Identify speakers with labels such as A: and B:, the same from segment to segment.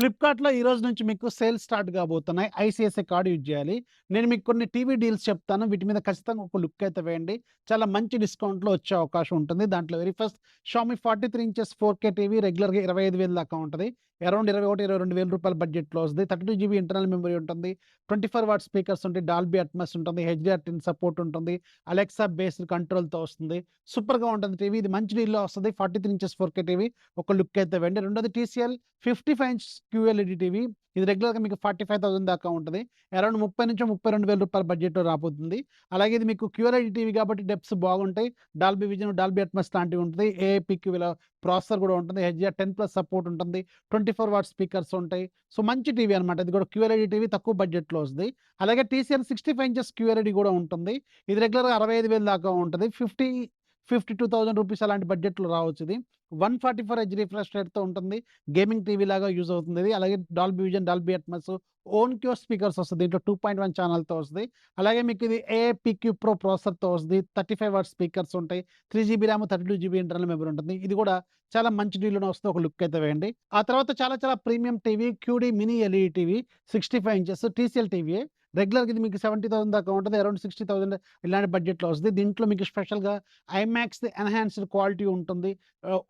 A: ఫ్లిప్‌కార్ట్‌లో ఈ రోజు నుంచి మీకు సేల్స్ స్టార్ట్ కాబోతున్నాయి. ఐసీఐసీఐ కార్డ్ యూజ్ చేయాలి. నేను మీకు కొన్ని టీవీ డీల్స్ చెప్తాను. వీటి మీద ఖచ్చితంగా ఒక లుక్ అయితే వేయండి. చాలా మంచి డిస్కౌంట్‌లో వచ్చే అవకాశం ఉంటుంది. దాంట్లో very first Xiaomi 43 inches four K TV రెగ్యులర్‌గా 25,000 దాకా ఉంటుంది అరౌండ్ 21, 22,000 రూపాయల బడ్జెట్‌లో వస్తుంది థర్టీ జీబీ ఇంటర్నల్ మెమరీ ఉంటుంది. 24 వాట్ స్పీకర్స్ ఉంటాయి. డాల్బీ అట్మాస్ ఉంటుంది. హెచ్‌డిఆర్10 సపోర్ట్ ఉంటుంది. అలెక్సా బేస్డ్ కంట్రోల్‌తో వస్తుంది. సూపర్‌గా ఉంటుంది టీవీ. ఇది మంచి డీల్‌లో వస్తది. 43 ఇంచెస్ 4కే టీవీ ఒక లుక్ అయితే వెండి రెండోది టీసీఎల్ 55 ఇంచ్ క్యూఎల్ఈడీ టీవీ. ఇది రెగ్యులర్‌గా మీకు 45,000 దాకా ఉంటుంది అరౌండ్ 30-32,000 రూపాయల బడ్జెట్‌లో రాబోతుంది. అలాగే ఇది మీకు క్యూఎల్ఈడి టీవీ కాబట్టి డెప్స్ బాగుంటాయి. డాల్బీ విజన్, డాల్బీ అట్మాస్ లాంటివి ఉంటది. ఏఐపీక్యూల ప్రాసెసర్ కూడా ఉంటుంది. హెచ్‌డిఆర్10 ప్లస్ సపోర్ట్ ఉంటుంది. ట్వంటీ 24 వాట్ స్పీకర్స్ ఉంటాయి. సో మంచి టీవీ అనమాట. ఇది కూడా క్యూఎల్ఈడి టీవీ తక్కువ బడ్జెట్‌లో వస్తుంది అలాగే టీసీఎల్ 65 ఇంచెస్ క్యూఎల్ఈడి కూడా ఉంటుంది. ఇది రెగ్యులర్‌గా 65,000 దాకా ఉంటుంది ఫిఫ్టీ 50 52,000 రూపీస్ అలాంటి బడ్జెట్‌లో రావచ్చు ఇది. 144 హెచ్ రిఫ్రెష్ రేట్‌తో ఉంటుంది. గేమింగ్ టీవీ లాగా యూజ్ అవుతుంది ఇది. అలాగే Dolby vision, Dolby Atmos, Onkyo speakers వస్తుంది దీంట్లో 2.1 ఛానెల్‌తో వస్తది. అలాగే మీకు ఇది ఏఐపీక్యూ ప్రో ప్రాసెసర్‌తో వస్తది. 35 వాట్ స్పీకర్స్ ఉంటాయి. Three GB RAM, 32 GB internal memory ఉంటుంది. ఇది కూడా చాలా మంచి డీల్‌లోనే వస్తుంది ఒక లుక్ అయితే వేయండి. ఆ తర్వాత చాలా చాలా premium TV QD mini LED TV 65 inches TCL TV రెగ్యులర్‌గా ఇది మీకు 70,000 దాకా ఉంటుంది అరౌండ్ 60,000 ఇలాంటి బడ్జెట్‌లో వస్తుంది దీంట్లో మీకు స్పెషల్‌గా ఐమాక్స్ ఎన్హాన్స్డ్ క్వాలిటీ ఉంటుంది.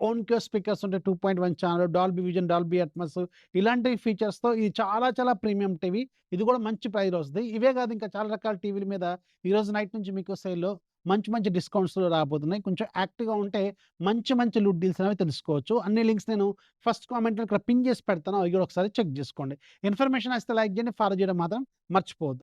A: ఓన్ క్యూ స్పీకర్స్ ఉంటాయి. 2.1 channel, Dolby vision, Dolby Atmos ఇలాంటి ఫీచర్స్‌తో ఇది చాలా చాలా ప్రీమియం టీవీ. ఇది కూడా మంచి ప్రైస్‌లో వస్తుంది ఇవే కాదు ఇంకా చాలా రకాల టీవీల మీద ఈరోజు నైట్ నుంచి మీకు సేల్‌లో మంచి మంచి డిస్కౌంట్స్‌లో రాబోతున్నాయి. కొంచెం యాక్టివ్‌గా ఉంటే మంచి మంచి లుడ్ డీల్స్ అనేవి తెలుసుకోవచ్చు. అన్ని లింక్స్ నేను ఫస్ట్ కామెంట్‌లో ఇక్కడ పిన్ చేసి పెడతాను. అవి కూడా ఒకసారి చెక్ చేసుకోండి. ఇన్ఫర్మేషన్ నచ్చితే లైక్ చేయండి. ఫాలో చేయడం మాత్రం మర్చిపోవద్దు.